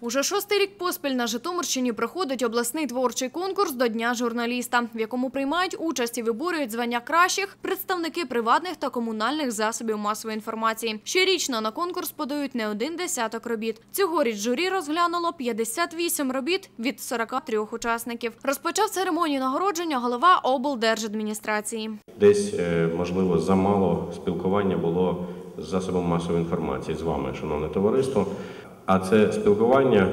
Уже шостий рік поспіль на Житомирщині проходить обласний творчий конкурс до Дня журналіста, в якому приймають участь і виборюють звання кращих представники приватних та комунальних засобів масової інформації. Щорічно на конкурс подають не один десяток робіт. Цьогоріч журі розглянуло 58 робіт від 43 учасників. Розпочав церемонію нагородження голова облдержадміністрації. Десь, е, можливо, замало спілкування було з засобом масової інформації з вами, шановне товариство. А це спілкування,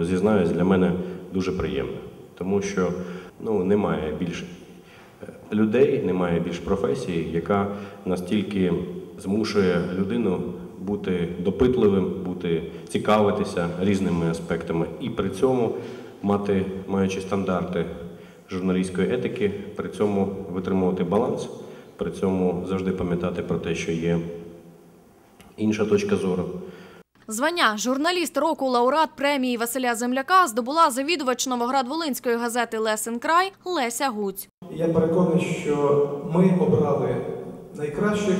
зізнаюсь, для мене дуже приємне, тому що ну, немає більше людей, немає більш професії, яка настільки змушує людину бути допитливим, бути цікавитися різними аспектами, і при цьому мати, маючи стандарти журналістської етики, при цьому витримувати баланс, при цьому завжди пам'ятати про те, що є інша точка зору. Звання журналіст року лауреат премії Василя Земляка здобула завідувач Новоград-Волинської газети Лесен Край Леся Гуць. Я переконаний, що ми обрали найкращих,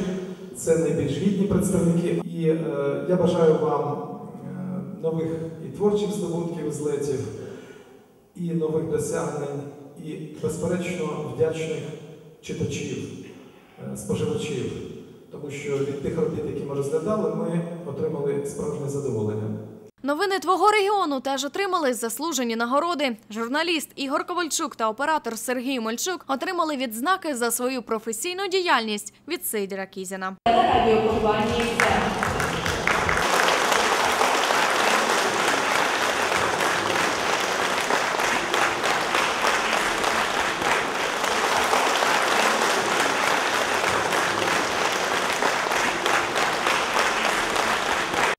це найбільш гідні представники. І е, я бажаю вам е, нових і творчих здобутків, злетів, і нових досягнень, і, безперечно, вдячних читачів, е, споживачів. Тому що від тих робіт, які ми розглядали, ми отримали справжнє задоволення. Новини твого регіону теж отримали заслужені нагороди. Журналіст Ігор Ковальчук та оператор Сергій Мальчук отримали відзнаки за свою професійну діяльність від Сидіра Кізіна.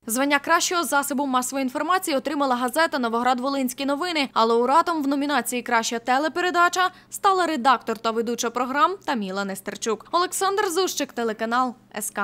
Звання кращого засобу масової інформації отримала газета Новоград-Волинські новини. А лауреатом в номінації Краща телепередача стала редактор та ведуча програм Таміла Нестерчук. Олександр Зущик, телеканал СК.